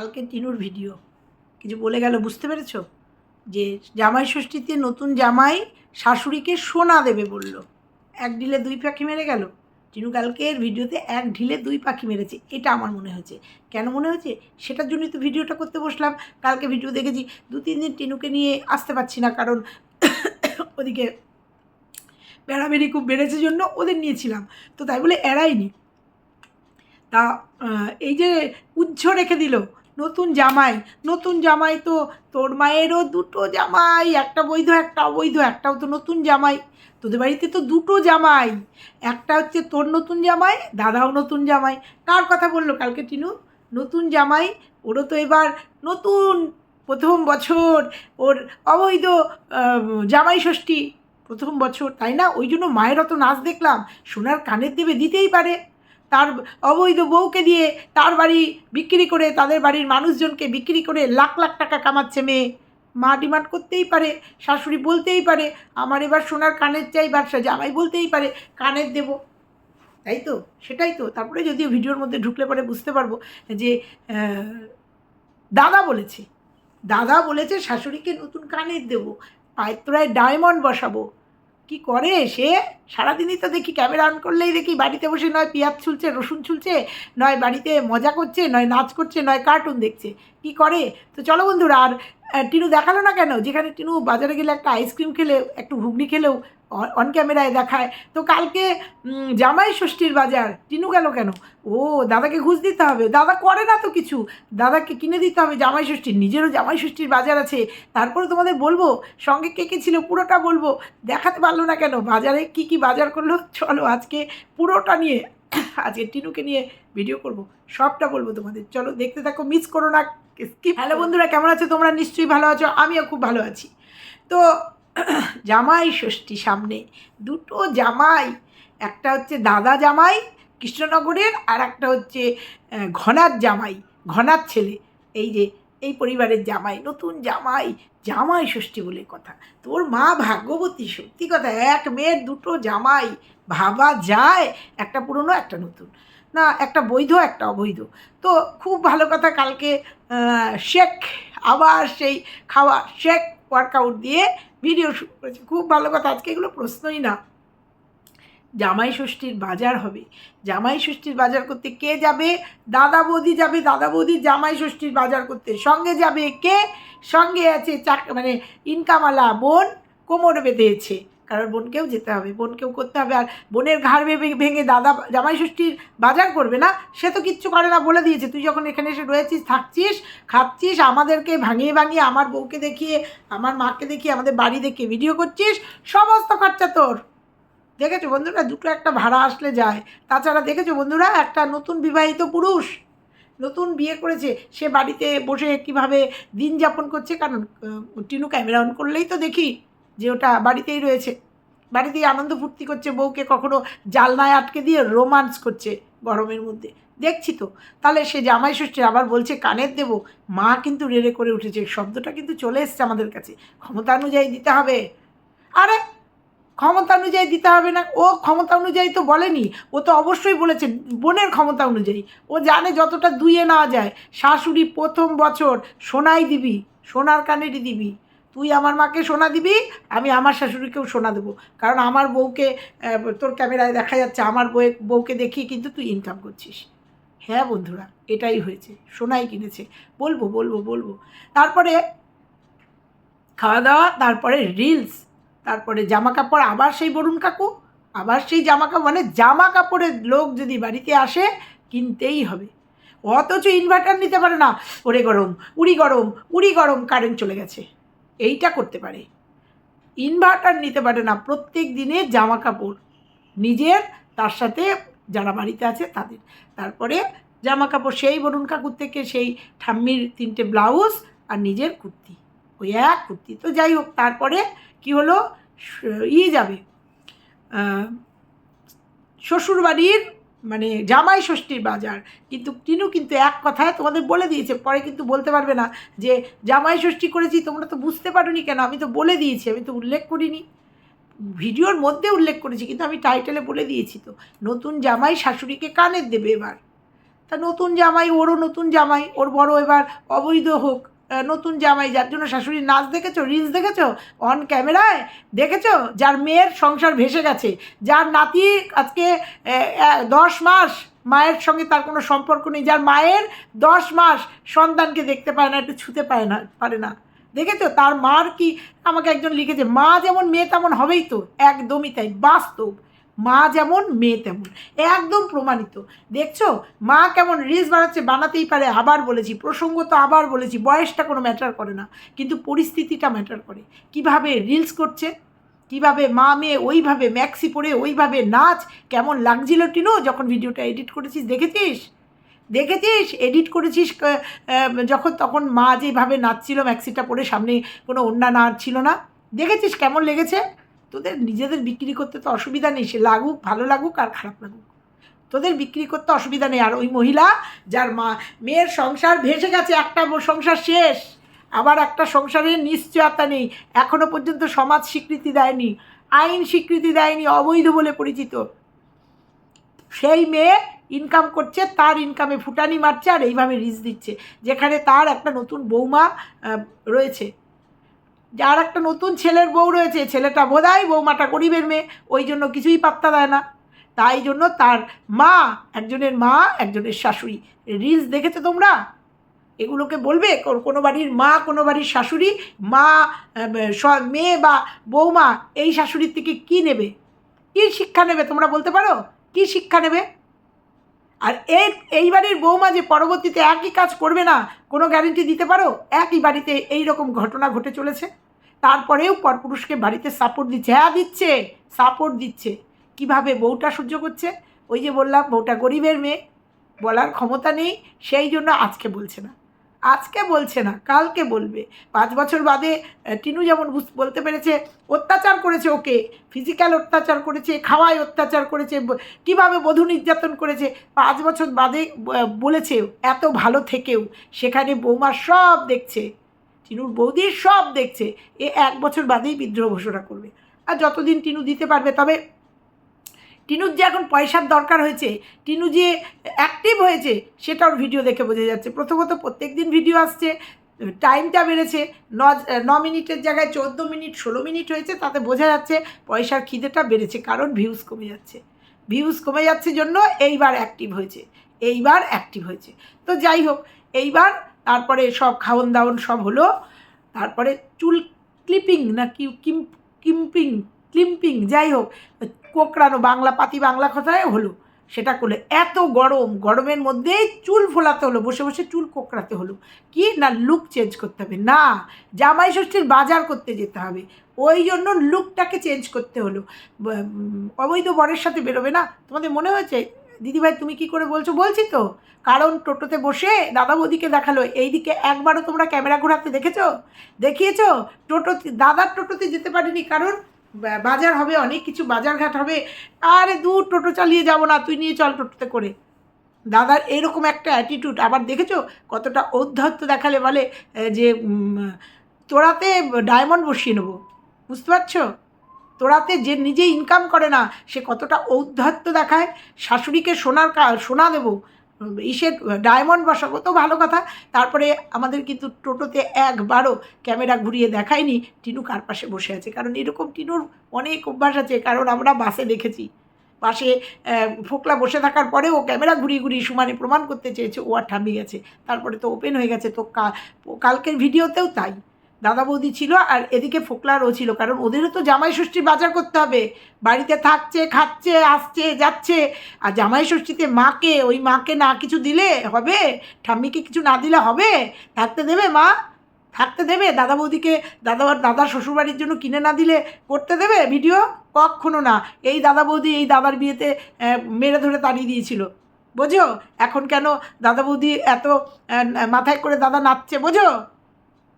কালকে টিনুর ভিডিও। কিছু বলে গেল, বুঝতে পেরেছ? যে জামাই ষষ্ঠীতে নতুন জামাই শাশুড়িকে সোনা দেবে বলল। এক ঢিলে দুই পাখি মেরে গেল। টিনু কালকের ভিডিওতে এক ঢিলে দুই পাখি মেরেছে, এটা আমার মনে হয়েছে। কেন মনে হয়েছে? সেটার জন্যই তো ভিডিওটা করতে বসলাম। কালকে ভিডিও দেখেছি, দু তিন দিন টিনুকে নিয়ে আসতে পারছি না, কারণ ওদিকে বেড়াবেড়ি খুব বেড়েছে জন্য ওদের নিয়েছিলাম। তো তাই বলে এড়াইনি। তা এই যে উজ্জ্ব রেখে দিল নতুন জামাই নতুন জামাই তো তোর মায়েরও দুটো জামাই, একটা বৈধ, একটা অবৈধ, একটাও তো নতুন জামাই। তোদের বাড়িতে তো দুটো জামাই, একটা হচ্ছে তোর নতুন জামাই, দাদাও নতুন জামাই। কার কথা বলল কালকে টিনু? নতুন জামাই, ওরও তো এবার নতুন, প্রথম বছর, ওর অবৈধ জামাই ষষ্ঠী, প্রথম বছর, তাই না? ওই জন্য মায়ের অত নাচ দেখলাম, সোনার কানের দেবে দিতেই পারে। তার অবৈধ বউকে দিয়ে তার বাড়ি বিক্রি করে তাদের বাড়ির মানুষজনকে বিক্রি করে লাখ লাখ টাকা কামাচ্ছে মেয়ে। মা ডিমান্ড করতেই পারে, শাশুড়ি বলতেই পারে, আমার এবার সোনার কানের চাই ব্যবসা, জামাই বলতেই পারে, কানের দেব। তাই তো? সেটাই তো। তারপরে যদিও ভিডিওর মধ্যে ঢুকলে পরে বুঝতে পারব যে দাদা বলেছে। দাদা বলেছে শাশুড়িকে নতুন কানের দেবো, পায়ের তোরায় ডায়মন্ড বসাবো। কি করে সে? সারাদিনই তো দেখি ক্যামেরা অন করলেই দেখি বাড়িতে বসে নয় পেঁয়াজ ছুলছে, রসুন ছুলছে, নয় বাড়িতে মজা করছে, নয় নাচ করছে, নয় কার্টুন দেখছে। কি করে? তো চলো বন্ধুরা, আর টিনু দেখাল না কেন? যেখানে টিনু বাজারে গেলে একটা আইসক্রিম খেলে একটু ঘুগনি খেলেও অন ক্যামেরায় দেখায়। তো কালকে জামাই ষষ্ঠীর বাজার টিনু গেল কেন? ও দাদাকে ঘুষ দিতে হবে। দাদা করে না তো কিছু। দাদাকে কিনে দিতে হবে জামাই ষষ্ঠীর। নিজেরও জামাই ষষ্ঠীর বাজার আছে। তারপরে তোমাদের বলব সঙ্গে কে কে ছিল পুরোটা বলব। দেখাতে পারল না কেন? বাজারে কি কি বাজার করল? চলো আজকে পুরোটা নিয়ে আজকে টিনুকে নিয়ে ভিডিও করব। সবটা বলব তোমাদের। চলো দেখতে থাকো মিস করো না স্কিপ হ্যালো বন্ধুরা কেমন আছো? তোমরা নিশ্চয়ই ভালো আছো আমিও খুব ভালো আছি। তো জামাই ষষ্ঠী সামনে। দুটো জামাই, একটা হচ্ছে দাদা জামাই কৃষ্ণনগরের আর একটা হচ্ছে ঘনার জামাই ঘনার ছেলে। এই যে, এই পরিবারের জামাই, নতুন জামাই জামাই ষষ্ঠী বলে কথা। তোর মা ভাগ্যবতী, সত্যি কথা, এক মেয়ের দুটো জামাই, ভাবা যায়, একটা পুরনো, একটা নতুন। না, একটা বৈধ, একটা অবৈধ। তো খুব ভালো কথা, কালকে শেখ আবার সেই খাওয়া শেখ ওয়ার্কআউট দিয়ে ভিডিও শুরু করেছে খুব ভালো কথা, আজকে এগুলো প্রশ্নই না। জামাই ষষ্ঠীর বাজার হবে। জামাই ষষ্ঠীর বাজার করতে কে যাবে? দাদা বৌদি যাবে, দাদা বৌদি জামাই ষষ্ঠীর বাজার করতে। সঙ্গে যাবে কে? সঙ্গে আছে চাক মানে ইনকামালা বোন কোমর বেঁধেছে। কারণ বোনকেও যেতে হবে, বোনকেও করতে হবে। আর বোনের ঘাড় ভেঙে ভেঙে দাদা, জামাই ষষ্ঠীর বাজার করবে না, সে তো কিচ্ছু করে না বলে দিয়েছে। তুই যখন এখানে এসে রয়েছিস, থাকছিস, খাচ্ছিস, আমাদেরকে ভাঙিয়ে ভাঙিয়ে, আমার বউকে দেখিয়ে, আমার মাকে দেখিয়ে, আমাদের বাড়ি দেখিয়ে ভিডিও করছিস, সমস্ত খরচা তোর। দেখেছ বন্ধুরা, দুটো একটা ভাড়া আসলে যায়। তাছাড়া দেখেছ বন্ধুরা, একটা নতুন বিবাহিত পুরুষ নতুন বিয়ে করেছে। সে বাড়িতে বসে কীভাবে দিন যাপন করছে? কারণ টিনু ক্যামেরা অন করলেই তো দেখি। যে ওটা বাড়িতেই রয়েছে। বাড়িতেই আনন্দ ফুর্তি করছে বউকে, কখনো জালনায় আটকে দিয়ে রোমান্স করছে গরমের মধ্যে। দেখছি তো। তাহলে সে জামাই ষষ্ঠী আবার বলছে, কানের দেবো। মা কিন্তু রেড়ে করে উঠেছে। শব্দটা কিন্তু চলে এসছে আমাদের কাছে। ক্ষমতা অনুযায়ী দিতে হবে। আরে, ক্ষমতা অনুযায়ী দিতে হবে না। ও ক্ষমতা অনুযায়ী তো বলেনি। ও তো অবশ্যই বলেছে, বোনের ক্ষমতা অনুযায়ী। ও জানে যতটা দুইয়ে নেওয়া যায়। শাশুড়ি প্রথম বছর সোনাই দিবি, সোনার কানেরই দিবি। তুই আমার মাকে সোনা দিবি, আমি আমার শাশুড়িকেও সোনা দেবো। কারণ আমার বউকে তোর ক্যামেরায় দেখা যাচ্ছে, আমার বউ বউকে দেখিয়ে কিন্তু তুই ইনকাম করছিস। হ্যাঁ বন্ধুরা, এটাই হয়েছে, সোনাই কিনেছে। বলব বলব বলব। তারপরে খাওয়া দাওয়া তারপরে রিলস তারপরে জামা কাপড় আবার সেই বরুণ কাকু, আবার সেই জামা কাপড় মানে জামা কাপড়ের লোক যদি বাড়িতে আসে, কিনতেই হবে। অথচ ইনভার্টার নিতে পারে না। ওরে গরম, উড়ি গরম উড়ি গরম কারেন্ট চলে গেছে। এইটা করতে পারে। ইনভার্টার নিতে পারে না, প্রত্যেক দিনে জামা কাপড় নিজের, তার সাথে যারা বাড়িতে আছে তাদের। তারপরে জামা কাপড় সেই বরুণ কাকুর থেকে সেই ঠাম্মির তিনটে ব্লাউজ আর নিজের কুর্তি। ওই এক কুর্তি। তো যাই হোক, তারপরে কি হলো? ইয়ে যাবে। শ্বশুরবাড়ির মানে জামাই ষষ্ঠীর বাজার। কিন্তু টিনু কিন্তু এক কথায় তোমাদের বলে দিয়েছে, পরে কিন্তু বলতে পারবে না যে, জামাই ষষ্ঠী করেছি, তোমরা তো বুঝতে পারোনি কেন? আমি তো বলে দিয়েছি, আমি তো উল্লেখ করিনি। ভিডিওর মধ্যে উল্লেখ করেছি, কিন্তু আমি টাইটেলে বলে দিয়েছি তো। নতুন জামাই শাশুড়িকে কানের দেবে এবার। তা নতুন জামাই, ওরও নতুন জামাই, ওর বড় এবার অবৈধ হোক নতুন জামাই, যার জন্য শাশুড়ির নাচ দেখেছ রিলস দেখেছ অন ক্যামেরায় দেখেছ? যার মেয়ের সংসার ভেসে গেছে, যার নাতি আজকে দশ মাস মায়ের সঙ্গে তার কোনো সম্পর্ক নেই, যার মায়ের দশ মাস সন্তানকে দেখতে পায় না, একটু ছুতে পায় না, পারে না। দেখেছ? তার মার কি, আমাকে একজন লিখেছে, মা যেমন মেয়ে, তেমন হবেই তো। একদমই তাই, বাস্তব। মা যেমন, মেয়ে তেমন। একদম প্রমাণিত। দেখছ? মা কেমন রিলস বানাচ্ছে, বানাতেই পারে, আবার বলেছি। প্রসঙ্গ তো আবার বলেছি, বয়সটা কোনো ম্যাটার করে না। কিন্তু পরিস্থিতিটা ম্যাটার করে। কীভাবে রিলস করছে? কীভাবে মা, মেয়ে ওইভাবে ম্যাক্সি পরে ওইভাবে নাচ, কেমন লাগছিল টিনো যখন ভিডিওটা এডিট করেছিস, দেখেছিস? দেখেছিস? এডিট করেছিস যখন, তখন মা যেভাবে নাচছিল ম্যাক্সিটা পরে সামনে কোনো অন্যা নাচ ছিল না। দেখেছিস কেমন লেগেছে? তোদের নিজেদের বিক্রি করতে তো অসুবিধা নেই সে লাগুক ভালো লাগুক আর খারাপ লাগুক। তোদের বিক্রি করতে অসুবিধা নেই। আর ওই মহিলা যার মা মেয়ের সংসার ভেসে গেছে একটা সংসার শেষ। আবার একটা সংসারের নিশ্চয়তা নেই। এখনও পর্যন্ত সমাজ স্বীকৃতি দেয়নি আইন স্বীকৃতি দেয়নি অবৈধ বলে পরিচিত। সেই মেয়ে ইনকাম করছে তার ইনকামে ফুটানি মারছে আর এইভাবে রিচ দিচ্ছে যেখানে তার একটা নতুন বৌমা আহ, রয়েছে যার একটা নতুন ছেলের বউ রয়েছে, ছেলেটা বোধাই বৌমাটা গরিবের মেয়ে, ওই জন্য কিছুই পাত্তা দেয় না। তাই জন্য তার মা, একজনের মা, একজনের শাশুড়ি। রিলস দেখেছ তোমরা? এগুলোকে বলবে, কোনো বাড়ির মা, কোনো বাড়ির শাশুড়ি, মা মেয়ে বা বৌমা, এই শাশুড়ির থেকে কি নেবে? কী শিক্ষা নেবে তোমরা বলতে পারো? কী শিক্ষা নেবে? আর এই এই বাড়ির বৌমা যে পরবর্তীতে একই কাজ করবে না, কোনো গ্যারেন্টি দিতে পারো? একই বাড়িতে এই রকম ঘটনা ঘটে চলেছে। তারপরেও পরপুরুষকে বাড়িতে সাপোর্ট দিচ্ছে। হ্যাঁ দিচ্ছে সাপোর্ট দিচ্ছে। কীভাবে বউটা সহ্য করছে? ওই যে বললাম, বউটা গরিবের মেয়ে, বলার ক্ষমতা নেই, সেই জন্য আজকে বলছে না। আজকে বলছে না, কালকে বলবে। পাঁচ বছর বাদে টিনু যেমন বলতে পেরেছে, অত্যাচার করেছে ওকে ফিজিক্যাল অত্যাচার করেছে, খাওয়ায় অত্যাচার করেছে কীভাবে বধূ নির্যাতন করেছে, পাঁচ বছর বাদে বলেছে এত ভালো থেকেও, সেখানে বৌমা সব দেখছে, টিনুর বৌদির সব দেখছে, এ এক বছর বাদেই বিদ্রোহ ঘোষণা করবে। আর যতদিন টিনু দিতে পারবে, তবে টিনুর যে এখন পয়সার দরকার হয়েছে, টিনু যে অ্যাক্টিভ হয়েছে সেটা ওর ভিডিও দেখে বোঝা যাচ্ছে। প্রথমত প্রত্যেক দিন ভিডিও আসছে টাইমটা বেড়েছে, ন ন মিনিটের জায়গায় চোদ্দ মিনিট, ষোলো মিনিট হয়েছে, তাতে বোঝা যাচ্ছে পয়সার খিদেটা বেড়েছে, কারণ ভিউজ কমে যাচ্ছে। ভিউজ কমে যাচ্ছে জন্য এইবার অ্যাক্টিভ হয়েছে, এইবার অ্যাক্টিভ হয়েছে। তো যাই হোক, এইবার তারপরে সব খাওয়ন দাওয়ন সব হলো, তারপরে চুল ক্লিপিং না কি, কিম, কিম্পিং ক্লিম্পিং, যাই হোক, কোকড়ানো বাংলা, পাতি বাংলা কথায় হলো। সেটা করলে এত গরম, গরমের মধ্যেই চুল ফোলাতে হলো, বসে বসে চুল কোকড়াতে হলো। কি না লুক চেঞ্জ করতে হবে? না, জামাই ষষ্ঠীর বাজার করতে যেতে হবে। ওই জন্য লুকটাকে চেঞ্জ করতে হলো। অবৈধ বরের সাথে বেরোবে না? তোমাদের মনে হয়েছে? দিদিভাই, তুমি কি করে বলছো? বলছি তো। কারণ টোটোতে বসে দাদা বৌদিকে দেখাল, এইদিকে একবারও তোমরা ক্যামেরা ঘোরাতে দেখেছ? দেখিয়েছো? টোটো দাদার টোটোতে যেতে পারিনি কারণ বাজার হবে, অনেক কিছু বাজারঘাট হবে। আরে দূর, টোটো চালিয়ে যাব না, তুই নিয়ে চল টোটোতে করে। দাদার এরকম একটা অ্যাটিটিউড আবার দেখেছ কতটা ঔদ্ধত্য দেখালে বলে যে তোরাতে ডায়মন্ড বসিয়ে নেব। বুঝতে পারছ? তোরাতে যে নিজে ইনকাম করে না, সে কতটা ঔদ্ধত্য দেখায়। শাশুড়িকে সোনার সোনা দেবো। ইসের ডায়মন্ড বসাবো তো ভালো কথা। তারপরে আমাদের কিন্তু টোটোতে একবারও ক্যামেরা ঘুরিয়ে দেখায়নি টিনু কার পাশে বসে আছে। কারণ এরকম টিনুর অনেক অভ্যাস আছে কারণ আমরা বাসে দেখেছি। আহ, ফোকলা বসে থাকার পরেও ক্যামেরা ঘুরিয়ে ঘুরিয়ে সুমানে প্রমাণ করতে চেয়েছে ও আর ঠাম্মি গেছে। তারপরে তো ওপেন হয়ে গেছে তো কালকের ভিডিওতেও তাই। দাদা বৌদি ছিল আর এদিকে ফোকলারও ছিল, কারণ ওদেরও তো জামাই ষষ্ঠীর বাজার করতে হবে। বাড়িতে থাকছে, খাচ্ছে, আসছে, যাচ্ছে। আর জামাই ষষ্ঠীতে মাকে, ওই মাকে না কিছু দিলে হবে? ঠাম্মিকে কিছু না দিলে হবে? থাকতে দেবে মা? থাকতে দেবে? দাদা বৌদিকে, দাদা দাদা শ্বশুরবাড়ির জন্য কিনে না দিলে করতে দেবে ভিডিও? কখনো না। এই দাদা বৌদি এই দাদার বিয়েতে মেরে ধরে তাড়িয়ে দিয়েছিল। বোঝো? এখন কেন দাদা বৌদি এত মাথায় করে দাদা নাচছে, বোঝো?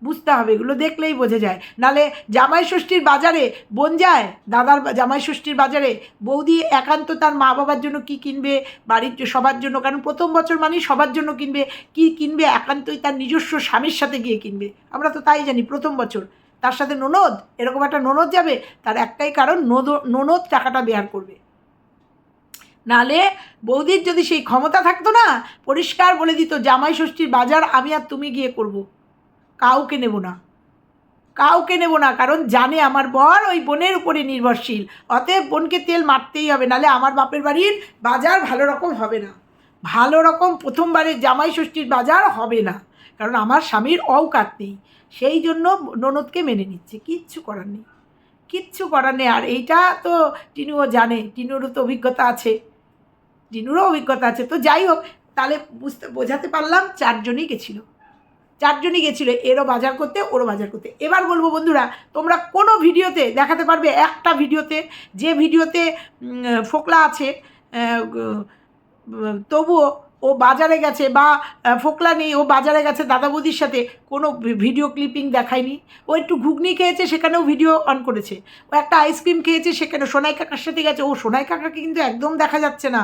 বুঝতে হবে, এগুলো দেখলেই বোঝা যায়। নালে জামাই ষষ্ঠীর বাজারে বোন যায়, দাদার জামাই ষষ্ঠীর বাজারে বৌদি একান্ত তার মা বাবার জন্য কি কিনবে, বাড়ির সবার জন্য, কারণ প্রথম বছর মানেই সবার জন্য কিনবে, কি কিনবে, একান্তই তার নিজস্ব স্বামীর সাথে গিয়ে কিনবে। আমরা তো তাই জানি প্রথম বছর। তার সাথে ননদ, এরকম একটা ননদ যাবে, তার একটাই কারণ নদ, ননদ টাকাটা বেয়ার করবে। নালে বৌদির যদি সেই ক্ষমতা থাকতো না, পরিষ্কার বলে দিত জামাই ষষ্ঠীর বাজার আমি আর তুমি গিয়ে করব। কাউকে নেব না। কাউকে নেব না, কারণ জানে আমার বর ওই বোনের উপরে নির্ভরশীল। অতএব বোনকে তেল মারতেই হবে, নালে আমার বাপের বাড়ির বাজার ভালো রকম হবে না। ভালো রকম প্রথমবারের জামাই ষষ্ঠীর বাজার হবে না, কারণ আমার স্বামীর অওকাত নেই। সেই জন্য ননদকে মেনে নিচ্ছে, কিচ্ছু করার নেই। কিচ্ছু করার নেই, আর এইটা তো টিনুও জানে, টিনুরও তো অভিজ্ঞতা আছে। টিনুরও অভিজ্ঞতা আছে, তো যাই হোক তাহলে বুঝতে, বোঝাতে পারলাম, চারজনই গেছিল। চারজনই গেছিল, এরও বাজার করতে, ওরও বাজার করতে। এবার বলব বন্ধুরা, তোমরা কোনো ভিডিওতে দেখাতে পারবে, একটা ভিডিওতে, যে ভিডিওতে ফোকলা আছে তবুও ও বাজারে গেছে বা ফোকলা নেই, ও বাজারে গেছে দাদা বৌদির সাথে, কোনো ভিডিও ক্লিপিং দেখায়নি। ও একটু ঘুগনি খেয়েছে, সেখানেও ভিডিও অন করেছে। ও একটা আইসক্রিম খেয়েছে, সেখানে সোনাই কাকার সাথে গেছে, ও সোনাই কাকাকে কিন্তু একদম দেখা যাচ্ছে না।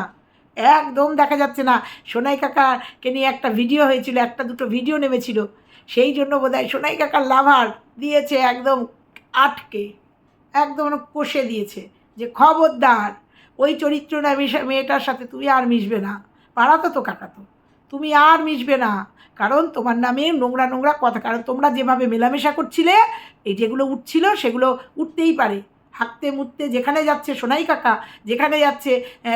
একদম দেখা যাচ্ছে না। সোনাই কাকাকে নিয়ে একটা ভিডিও হয়েছিল, একটা দুটো ভিডিও নেমেছিল। সেই জন্য বোধহয় সোনাই কাকার লাভার দিয়েছে একদম আটকে, একদম কষে দিয়েছে যে খবরদার, ওই চরিত্র না মেয়েটার সাথে তুমি আর মিশবে না। পাড়াতো তো কাকা তো। তুমি আর মিশবে না। কারণ তোমার নামে নোংরা নোংরা কথা, কারণ তোমরা যেভাবে মেলামেশা করছিলে, এই যেগুলো উঠছিল সেগুলো উঠতেই পারে। হাঁকতে মুততে যেখানে যাচ্ছে, সোনাই কাকা যেখানে যাচ্ছে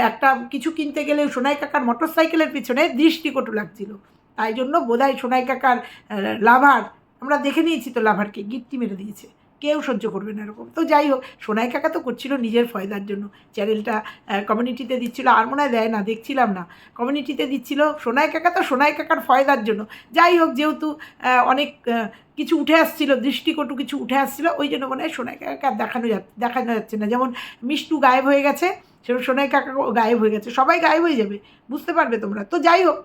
একটা কিছু কিনতে গেলে সোনাই কাকার মোটর সাইকেলের পিছনে দৃষ্টিকটু লাগছিল। তাই জন্য বোধহয় সোনাই কাকার লাভার, আমরা দেখে নিয়েছি তো লাভারকে গিট্টি মেরে দিয়েছে। কেউ সহ্য করবে না এরকম। তো যাই হোক, সোনাই কাকা তো করছিল নিজের ফয়দার জন্য। চ্যানেলটা কমিউনিটিতে দিচ্ছিল আর মনে হয় দেয় না, দেখছিলাম না। কমিউনিটিতে দিচ্ছিল, সোনাই কাকা তো সোনাই কাকার ফয়দার জন্য। যাই হোক, যেহেতু অনেক কিছু উঠে আসছিল, দৃষ্টিকটু কিছু উঠে আসছিল, ওই জন্য মনে হয় সোনাই কাকা আর দেখানো যা দেখানো যাচ্ছে না। যেমন মিষ্টু গায়েব হয়ে গেছে, সেরকম সোনাই কাকা গায়েব হয়ে গেছে। সবাই গায়েব হয়ে যাবে, বুঝতে পারবে তোমরা। তো যাই হোক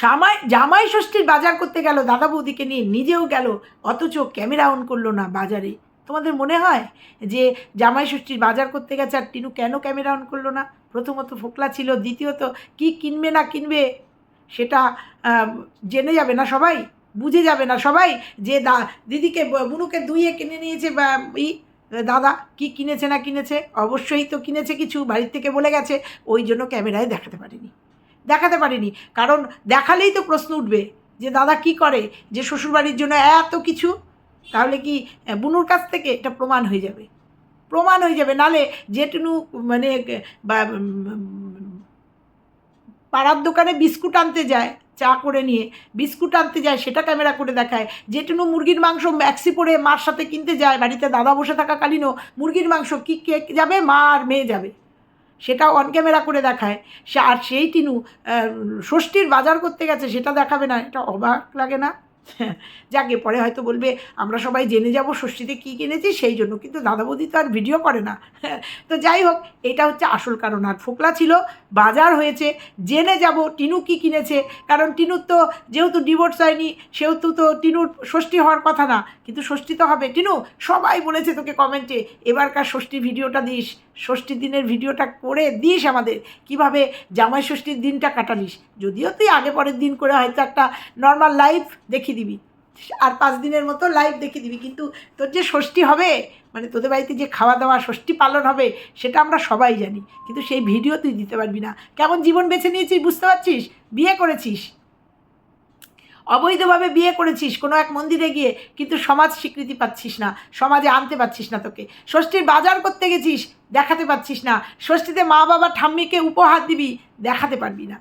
জামাই জামাই ষষ্ঠীর বাজার করতে গেল, দাদা বৌদিকে নিয়ে নিজেও গেল, অথচ ক্যামেরা অন করল না বাজারে। তোমাদের মনে হয় যে জামাই ষষ্ঠীর বাজার করতে গেছে আর টিনু কেন ক্যামেরা অন করল না? প্রথমত ফোকলা ছিল, দ্বিতীয়ত কি কিনবে না কিনবে সেটা জেনে যাবে না সবাই? বুঝে যাবে না সবাই যে দা দিদিকে বুনুকে দুইয়ে কিনে নিয়েছে ই, দাদা কি কিনেছে না কিনেছে? অবশ্যই তো কিনেছে কিছু, বাড়ির থেকে বলে গেছে, ওই জন্য ক্যামেরায় দেখাতে পারিনি। দেখাতে পারিনি। কারণ দেখালেই তো প্রশ্ন উঠবে যে দাদা কি করে, যে শ্বশুরবাড়ির জন্য এত কিছু, তাহলে কি বুনুর কাছ থেকে এটা প্রমাণ হয়ে যাবে। প্রমাণ হয়ে যাবে, নালে যেটুনু মানে পাড়ার দোকানে বিস্কুট আনতে যায়, চা করে নিয়ে, বিস্কুট আনতে যায়, সেটা ক্যামেরা করে দেখায়। যেটুনু মুরগির মাংস ম্যাক্সি পরে মার সাথে কিনতে যায়, বাড়িতে দাদা বসে থাকাকালীনও মুরগির মাংস কি কে যাবে, মা আর মেয়ে যাবে। সেটা অন ক্যামেরা করে দেখায়। সে আর সেই তিনু ষষ্ঠীর বাজার করতে গেছে, সেটা দেখাবে না। এটা অবাক লাগে না? যাকে পরে হয়তো বলবে, আমরা সবাই জেনে যাব ষষ্ঠীতে কী কিনেছি, সেই জন্য। কিন্তু দাদা বৌদি তো আর ভিডিও করে না। তো যাই হোক, এটা হচ্ছে আসল কারণ। আর ফোকলা ছিল, বাজার হয়েছে, জেনে যাব টিনু কি কিনেছে। কারণ টিনুর তো যেহেতু ডিভোর্স হয়নি, সেহেতু তো টিনুর ষষ্ঠী হওয়ার কথা না। কিন্তু ষষ্ঠী তো হবে। টিনু, সবাই বলেছে তোকে কমেন্টে এবারকার ষষ্ঠী ভিডিওটা দিস। ষষ্ঠী দিনের ভিডিওটা করে দিস আমাদের। কীভাবে জামাই ষষ্ঠীর দিনটা কাটালিস? যদিও তুই আগে পরের দিন করে হয়তো একটা নর্মাল লাইভ দেখিয়ে দিবি। আর পাঁচ দিনের মতো লাইভ দেখিয়ে দিবি। কিন্তু তোর যে ষষ্ঠী হবে মানে তোদের বাড়িতে যে খাওয়া দাওয়া ষষ্ঠী পালন হবে, সেটা আমরা সবাই জানি। কিন্তু সেই ভিডিও তুই দিতে পারবি না। কেমন জীবন বেছে নিয়েছিস, বুঝতে পারছিস? বিয়ে করেছিস। অবৈধভাবে বিয়ে করেছিস কোনো এক মন্দিরে গিয়ে, কিন্তু সমাজ স্বীকৃতি পাচ্ছিস না, সমাজে আনতে পারছিস না তোকে। ষষ্ঠীর বাজার করতে গেছিস, দেখাতে পারছিস না। ষষ্ঠীতে মা বাবা ঠাম্মিকে উপহার দিবি, দেখাতে পারবি না।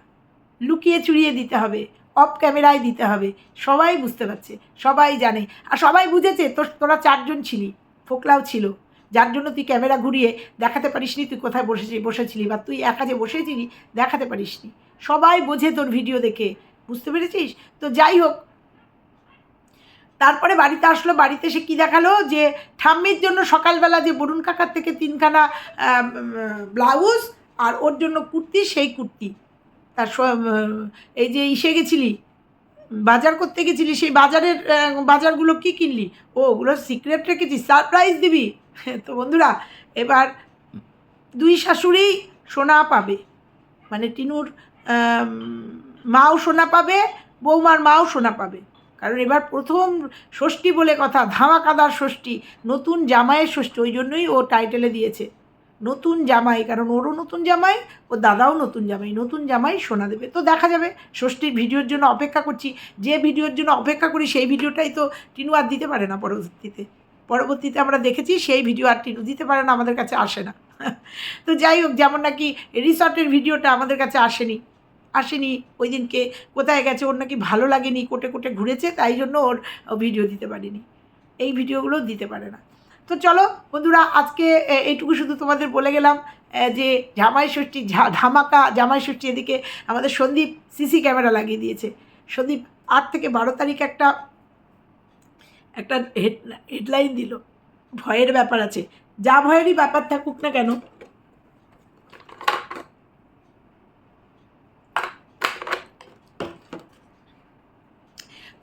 লুকিয়ে চুরিয়ে দিতে হবে। অফ ক্যামেরায় দিতে হবে। সবাই বুঝতে পারছে, সবাই জানে। আর সবাই বুঝেছে, তোর, তোরা চারজন ছিলি, ফোকলাও ছিল। যার জন্য তুই ক্যামেরা ঘুরিয়ে দেখাতে পারিসনি, তুই কোথায় বসেছি, বসেছিলি বা তুই একা যে বসেছিলি, দেখাতে পারিসনি। সবাই বোঝে তোর ভিডিও দেখে। বুঝতে পেরেছিস? তো যাই হোক, তারপরে বাড়িতে আসলো, বাড়িতে সে কী দেখাল? যে ঠাম্মির জন্য সকালবেলা যে বরুণ কাকার থেকে তিনখানা ব্লাউজ আর ওর জন্য কুর্তি, সেই কুর্তি। তার এই যে ইসে গেছিলি, বাজার করতে গেছিলি, সেই বাজারের বাজারগুলো কি কিনলি? ও, ওগুলো সিক্রেট রেখেছিস সারপ্রাইজ দিবি। তো বন্ধুরা, এবার দুই শাশুড়ি সোনা পাবে। মানে টিনুর মাও সোনা পাবে, বৌমার মাও সোনা পাবে। কারণ এবার প্রথম ষষ্ঠী বলে কথা, ধামাকাদার ষষ্ঠী, নতুন জামাইয়ের ষষ্ঠী, ওই জন্যই ও টাইটেলে দিয়েছে। নতুন জামাই, কারণ ওরও নতুন জামাই ও দাদাও নতুন জামাই নতুন জামাই সোনা দেবে। তো দেখা যাবে, ষষ্ঠীর ভিডিওর জন্য অপেক্ষা করছি। যে ভিডিওর জন্য অপেক্ষা করি, সেই ভিডিওটাই তো টিনু আর দিতে পারে না পরবর্তীতে। পরবর্তীতে আমরা দেখেছি, সেই ভিডিও আর টিনু দিতে পারে না, আমাদের কাছে আসে না। তো যাই হোক, যেমন নাকি রিসর্টের ভিডিওটা আমাদের কাছে আসেনি। আসেনি, ওই দিনকে কোথায় গেছে, ওর নাকি ভালো লাগেনি, কোটে কোটে ঘুরেছে, তাই জন্য ওর ভিডিও দিতে পারিনি। এই ভিডিওগুলো দিতে পারে না। তো চলো, বন্ধুরা, আজকে এইটুকু শুধু তোমাদের বলে গেলাম যে জামাই ষষ্ঠী ধামাকা জামাই ষষ্ঠী এদিকে আমাদের সন্দীপ সিসি ক্যামেরা লাগিয়ে দিয়েছে। সন্দীপ আট থেকে বারো তারিখ একটা একটা হেড, হেডলাইন দিল। ভয়ের ব্যাপার আছে। যা ভয়েরই ব্যাপার থাকুক না কেন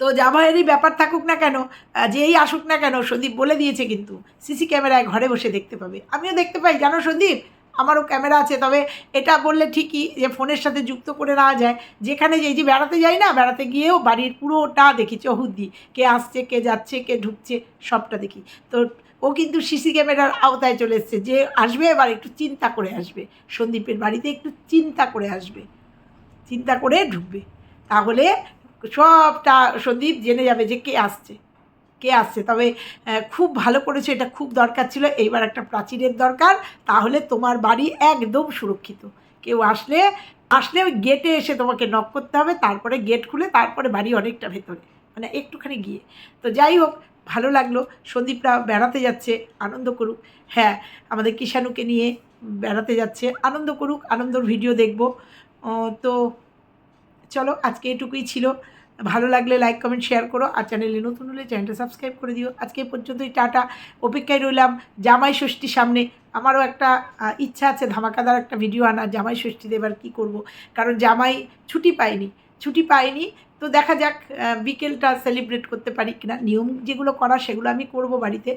তো যা ভয়েরই ব্যাপার থাকুক না কেন যেই আসুক না কেন, সন্দীপ বলে দিয়েছে কিন্তু। সিসি ক্যামেরায় ঘরে বসে দেখতে পাবে। আমিও দেখতে পাই, জানো সন্দীপ? আমারও ক্যামেরা আছে, তবে এটা বললে ঠিকই যে ফোনের সাথে যুক্ত করে নেওয়া যায়। যেখানে যে যে বেড়াতে যাই না, বেড়াতে গিয়েও বাড়ির পুরোটা দেখি চহুদ্দি কে আসছে, কে যাচ্ছে, কে ঢুকছে, সবটা দেখি। তো ও কিন্তু সিসি ক্যামেরার আওতায় চলে এসছে, যে আসবে এবার একটু চিন্তা করে আসবে। সন্দীপের বাড়িতে একটু চিন্তা করে আসবে। চিন্তা করে ঢুকবে। তাহলে সবটা সন্দীপ জেনে যাবে যে কে আসছে কে আসছে। তবে খুব ভালো করেছে, এটা খুব দরকার ছিল। এইবার একটা প্রাচীরের দরকার, তাহলে তোমার বাড়ি একদম সুরক্ষিত। কেউ আসলে আসলে ওই গেটে এসে তোমাকে নক করতে হবে, তারপরে গেট খুলে তারপরে বাড়ি অনেকটা ভেতরে। মানে একটুখানি গিয়ে। তো যাই হোক, ভালো লাগল। সন্দীপরা বেড়াতে যাচ্ছে, আনন্দ করুক। হ্যাঁ আমাদের কিষাণুকে নিয়ে বেড়াতে যাচ্ছে, আনন্দ করুক, আনন্দর ভিডিও দেখব। তো চলো, আজকে এটুকুই ছিল। ভালো লাগলে লাইক কমেন্ট শেয়ার করো আর চ্যানেলে নতুন হলে চ্যানেলটা সাবস্ক্রাইব করে দিও। আজকে পর্যন্তই, টাটা। অপেক্ষায় রইলাম জামাই ষষ্ঠীর সামনে। আমারও একটা ইচ্ছা আছে ধামাকাদার একটা ভিডিও আনা জামাই ষষ্ঠীতে এবার কী করব। কারণ জামাই ছুটি পায়নি ছুটি পায়নি। তো দেখা যাক বিকেলটা সেলিব্রেট করতে পারি কিনা। নিয়ম যেগুলো করা সেগুলো আমি করব বাড়িতে।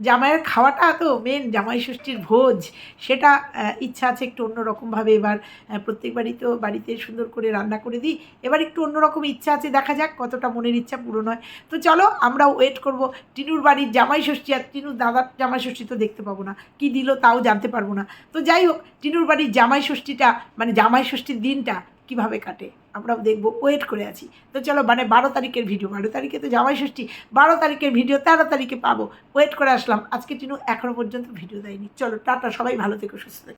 জামাইয়ের খাওয়াটা তো মেন জামাই ষষ্ঠীর ভোজ। সেটা ইচ্ছা আছে একটু অন্যরকমভাবে এবার আহ, প্রত্যেক বাড়ি তো বাড়িতে সুন্দর করে রান্না করে দিই। এবার একটু অন্যরকম ইচ্ছা আছে দেখা যাক কতটা মনের ইচ্ছা পূরণ হয়। তো চলো আমরা ওয়েট করব। টিনুর বাড়ির জামাই ষষ্ঠী আর টিনুর দাদার জামাই ষষ্ঠী তো দেখতে পাবো না। কি দিল তাও জানতে পারব না। তো যাই হোক টিনুর বাড়ির জামাই ষষ্ঠীটা মানে জামাই ষষ্ঠীর দিনটা কীভাবে কাটে? আমরাও দেখব ওয়েট করে আছি। তো চলো মানে বারো তারিখের ভিডিও বারো তারিখে তো জামাই ষষ্ঠী, বারো তারিখের ভিডিও তেরো তারিখে পাবো। ওয়েট করে আসলাম। আজকে টিনু এখনও পর্যন্ত ভিডিও দেয়নি। চলো, টাটা, সবাই ভালো থেকে, সুস্থ থেকো।